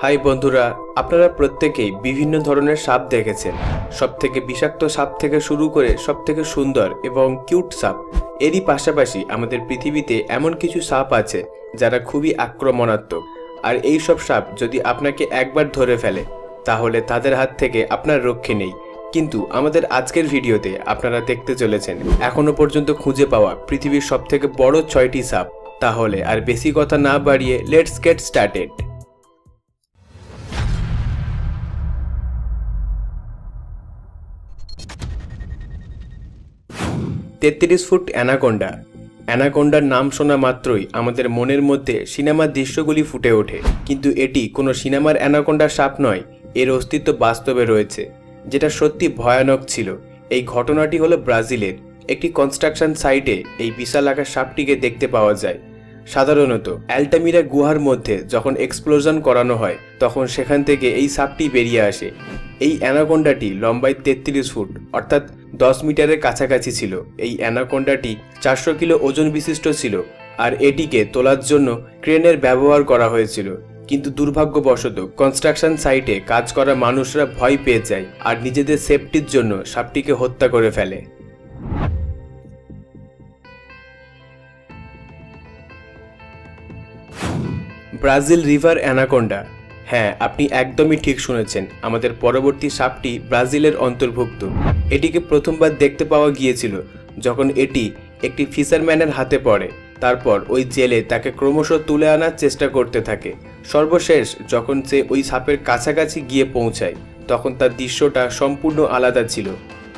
High বন্ধুরা, আপনারা প্রত্যেকেই বিভিন্ন ধরনের সাপ দেখেছেন। সব থেকে বিষাক্ত সাপ থেকে শুরু করে সব থেকে সুন্দর এবং কিউট সাপ। এরই পাশাপাশি আমাদের পৃথিবীতে এমন কিছু সাপ আছে যারা খুবই আক্রমণাত্মক। আর এই সব সাপ যদি আপনাকে একবার ধরে ফেলে, তাহলে তাদের হাত থেকে আপনার রক্ষে নেই। কিন্তু আমাদের আজকের ভিডিওতে আপনারা দেখতে চলেছেন, এখনও পর্যন্ত খুঁজে পাওয়া পৃথিবীর সব থেকে বড় ছয়টি সাপ। তাহলে আর বেশি কথা না বাড়িয়ে লেটস গেট স্টার্টেড তেত্রিশ ফুট অ্যানাকোন্ডা। অ্যানাকোন্ডার নাম শোনা মাত্রই আমাদের মনের মধ্যে সিনেমার দৃশ্যগুলি ফুটে ওঠে। কিন্তু এটি কোনো সিনেমার অ্যানাকোন্ডা সাপ নয়, এর অস্তিত্ব বাস্তবে রয়েছে, যেটা সত্যি ভয়ানক ছিল। এই ঘটনাটি হলো ব্রাজিলের একটি কনস্ট্রাকশন সাইটে এই বিশাল আকার সাপটিকে দেখতে পাওয়া যায়। সাধারণত অ্যালটামিরা গুহার মধ্যে যখন এক্সপ্লোজন করানো হয়, তখন সেখান থেকে এই সাপটি বেরিয়ে আসে। এই অ্যানাকোন্ডাটি লম্বায় তেত্রিশ ফুট, অর্থাৎ দশ মিটারের কাছাকাছি ছিল। এই অ্যানাকোন্ডাটি চারশো কিলো ওজন বিশিষ্ট ছিল আর এটিকে তোলার জন্য ক্রেনের ব্যবহার করা হয়েছিল। কিন্তু দুর্ভাগ্যবশত কনস্ট্রাকশন সাইটে কাজ করা মানুষরা ভয় পেয়ে যায় আর নিজেদের সেফটির জন্য সাপটিকে হত্যা করে ফেলে। Brazil river anaconda. হ্যাঁ আপনি একদমই ঠিক শুনেছেন। আমাদের পরবর্তী সাপটি ব্রাজিলের অন্তর্ভুক্ত। এটিকে প্রথমবার দেখতে পাওয়া গিয়েছিল যখন এটি একটি ফিশারম্যানের হাতে পড়ে। তারপর ওই জেলে তাকে ক্রমশ তুলে আনার চেষ্টা করতে থাকে। সর্বশেষ যখন সে ওই সাপের কাছাকাছি গিয়ে পৌঁছায়, তখন তার দৃশ্যটা সম্পূর্ণ আলাদা ছিল।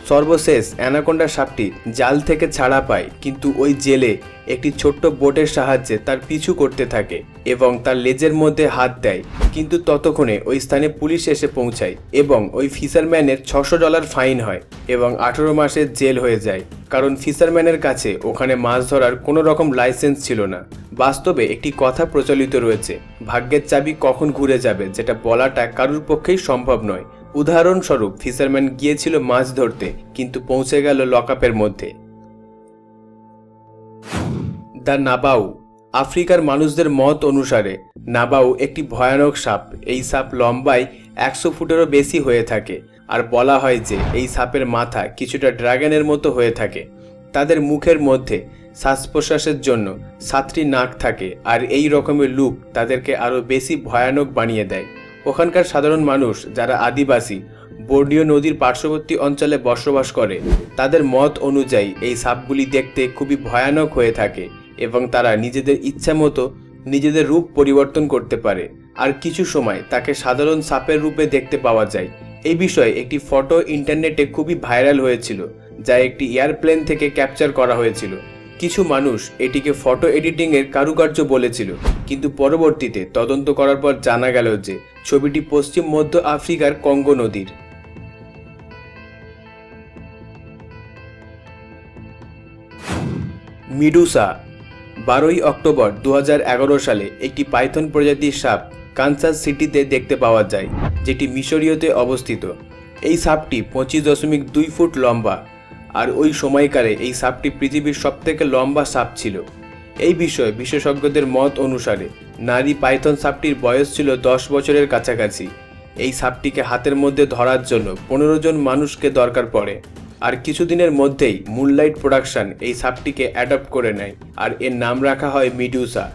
সর্বশেষ অ্যানাকোন্ডা সাপটি জাল থেকে ছাড়া পায়, কিন্তু ওই জেলে একটি ছোট্ট বোটের সাহায্যে তার পিছু করতে থাকে এবং তার লেজের মধ্যে হাত দেয়। কিন্তু ততক্ষণে ওই স্থানে পুলিশ এসে পৌঁছায় এবং ওই ফিশারম্যানের ছশো ডলার ফাইন হয় এবং আঠেরো মাসের জেল হয়ে যায়। কারণ ফিশারম্যানের কাছে ওখানে মাছ ধরার কোনো রকম লাইসেন্স ছিল না। বাস্তবে একটি কথা প্রচলিত রয়েছে, ভাগ্যের চাবি কখন ঘুরে যাবে, যেটা বলাটা কারুর পক্ষেই সম্ভব নয়। উদাহরণস্বরূপ ফিশারম্যান গিয়েছিল মাছ ধরতে, কিন্তু পৌঁছে গেল লকআপের মধ্যে। দ্য নাবাউ, আফ্রিকার মানুষদের মত অনুসারে, নাবাউ একটি ভয়ানক সাপ। এই সাপ লম্বায় একশো ফুটেরও বেশি হয়ে থাকে, আর বলা হয় যে এই সাপের মাথা কিছুটা ড্রাগনের মতো হয়ে থাকে। তাদের মুখের মধ্যে শ্বাস প্রশ্বাসের জন্য সাতটি নাক থাকে, আর এই রকমের লুক তাদেরকে আরও বেশি ভয়ানক বানিয়ে দেয়। ওখানকার সাধারণ মানুষ যারা আদিবাসী, বর্ণীয় নদীর পার্শ্ববর্তী অঞ্চলে বসবাস করে, তাদের মত অনুযায়ী এই সাপগুলি দেখতে খুবই ভয়ানক হয়ে থাকে এবং তারা নিজেদের ইচ্ছা মতো নিজেদের রূপ পরিবর্তন করতে পারে। আর কিছু সময় তাকে সাধারণ সাপের রূপে দেখতে পাওয়া যায়। এই বিষয়ে একটি ফটো ইন্টারনেটে খুবই ভাইরাল হয়েছিল, যা একটি এয়ারপ্লেন থেকে ক্যাপচার করা হয়েছিল। কিছু মানুষ এটিকে ফটো এডিটিং এর কারুকার্য বলেছিল, কিন্তু পরবর্তীতে তদন্ত করার পর জানা গেল যে ছবিটি পশ্চিম মধ্য আফ্রিকার কঙ্গো নদীর। মিডুসা, বারোই অক্টোবর দু হাজার এগারো সালে একটি পাইথন প্রজাতির সাপ কানসাস সিটিতে দেখতে পাওয়া যায়, যেটি মিশরীয়তে অবস্থিত। এই সাপটি পঁচিশ দশমিক দুই ফুট লম্বা আর ওই সময়কালে এই সাপটি পৃথিবীর সবথেকে লম্বা সাপ ছিল। এই বিষয়ে বিশেষজ্ঞদের মত অনুসারে, নারী পাইথন সাপটির বয়স ছিল দশ বছরের কাছাকাছি। এই সাপটিকে হাতের মধ্যে ধরার জন্য পনেরো জন মানুষকে দরকার পড়ে। আর কিছুদিনের মধ্যেই মুনলাইট প্রোডাকশন এই সাপটিকে অ্যাডপ্ট করে নেয় আর এর নাম রাখা হয় মিডুসা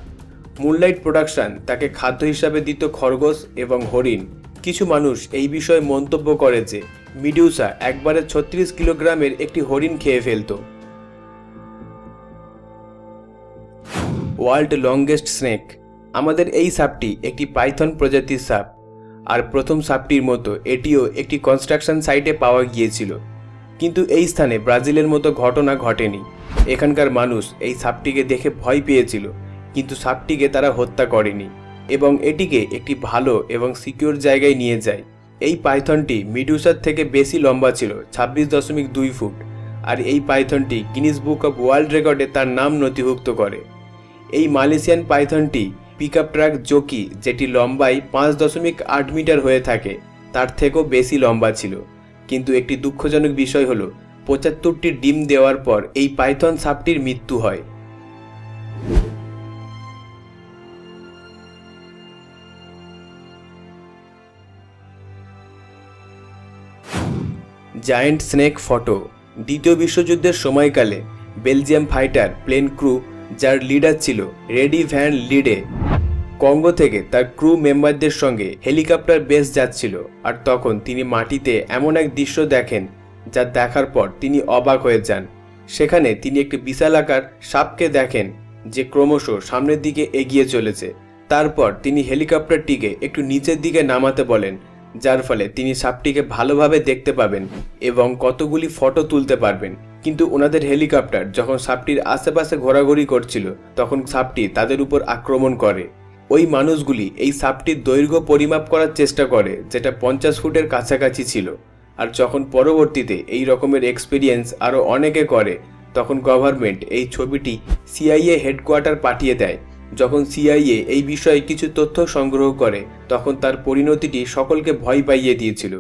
মুনলাইট প্রোডাকশন তাকে খাদ্য হিসাবে দিত খরগোশ এবং হরিণ। কিছু মানুষ এই বিষয়ে মন্তব্য করে যে মিডিউসা একবারে ছত্রিশ কিলোগ্রামের একটি হরিণ খেয়ে ফেলত। World longest snake. আমাদের এই সাপটি একটি পাইথন প্রজাতির সাপ, আর প্রথম সাপটির মতো এটিও একটি কনস্ট্রাকশন সাইটে পাওয়া গিয়েছিল। কিন্তু এই স্থানে ব্রাজিলের মতো ঘটনা ঘটেনি। এখানকার মানুষ এই সাপটিকে দেখে ভয় পেয়েছিল, কিন্তু সাপটিকে তারা হত্যা করেনি এবং এটিকে একটি ভালো এবং সিকিউর জায়গায় নিয়ে যায়। এই পাইথনটি মিডুসার থেকে বেশি লম্বা ছিল, ছাব্বিশ দশমিক দুই ফুট। আর এই পাইথনটি গিনিস বুক অব ওয়ার্ল্ড রেকর্ডে তার নাম নথিভুক্ত করে। এই মালয়েশিয়ান পাইথনটি পিক ট্রাক জোকি, যেটি লম্বায় পাঁচ দশমিক আট মিটার হয়ে থাকে, তার থেকেও বেশি লম্বা ছিল। কিন্তু একটি দুঃখজনক বিষয় হলো, পঁচাত্তরটি ডিম দেওয়ার পর এই পাইথন সাপটির মৃত্যু হয়। জায়েন্ট স্নেক ফটো দ্বিতীয় বিশ্বযুদ্ধের সময়কালে বেলজিয়াম ফাইটার প্লেন ক্রু যার লিডার ছিল রেডি ভ্যান লিডে কঙ্গো থেকে তার ক্রু মেম্বারদের সঙ্গে হেলিকপ্টার বেস যাচ্ছিল। আর তখন তিনি মাটিতে এমন এক দৃশ্য দেখেন যা দেখার পর তিনি অবাক হয়ে যান। সেখানে তিনি একটি বিশালাকার সাপকে দেখেন যে ক্রমশ সামনের দিকে এগিয়ে চলেছে। তারপর তিনি হেলিকপ্টারটিকে একটু নিচের দিকে নামাতে বলেন। যার ফলে তিনি সাপটিকে ভালোভাবে দেখতে পাবেন এবং কতগুলি ফটো তুলতে পারবেন। কিন্তু ওনাদের হেলিকপ্টার যখন সাপটির আশেপাশে ঘোরাঘুরি করছিল, তখন সাপটি তাদের উপর আক্রমণ করে। ওই মানুষগুলি এই সাপটির দৈর্ঘ্য পরিমাপ করার চেষ্টা করে, যেটা পঞ্চাশ ফুটের কাছাকাছি ছিল। আর যখন পরবর্তীতে এই রকমের এক্সপিরিয়েন্স আরও অনেকে করে, তখন গভর্নমেন্ট এই ছবিটি সিআইএ হেডকোয়ার্টার পাঠিয়ে দেয়। যখন সিআইএ এই বিষয়ে কিছু তথ্য সংগ্রহ করে, তখন তার পরিণতিটি সকলকে ভয় পাইয়ে দিয়েছিল।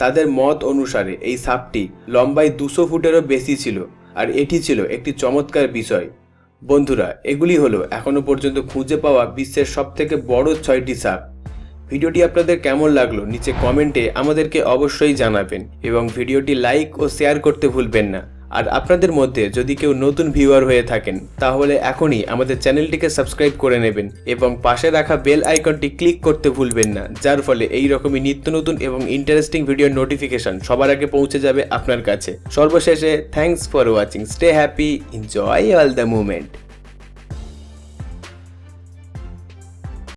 তাদের মত অনুসারে এই সাপটি লম্বায় দুশো ফুটেরও বেশি ছিল আর এটি ছিল একটি চমৎকার বিষয়। বন্ধুরা, এগুলি হলো এখনও পর্যন্ত খুঁজে পাওয়া বিশ্বের সবথেকে বড় ছয়টি সাপ। ভিডিওটি আপনাদের কেমন লাগল নিচে কমেন্টে আমাদেরকে অবশ্যই জানাবেন এবং ভিডিওটি লাইক ও শেয়ার করতে ভুলবেন না। আর আপনাদের মধ্যে যদি কেউ নতুন ভিউয়ার হয়ে থাকেন, তাহলে এখনই আমাদের চ্যানেলটিকে সাবস্ক্রাইব করে নেবেন এবং পাশে রাখা বেল আইকনটি ক্লিক করতে ভুলবেন না, যার ফলে এই রকমই নিত্য নতুন এবং ইন্টারেস্টিং ভিডিওর নোটিফিকেশন সবার আগে পৌঁছে যাবে আপনার কাছে। সর্বশেষে thanks for watching stay happy enjoy all the moment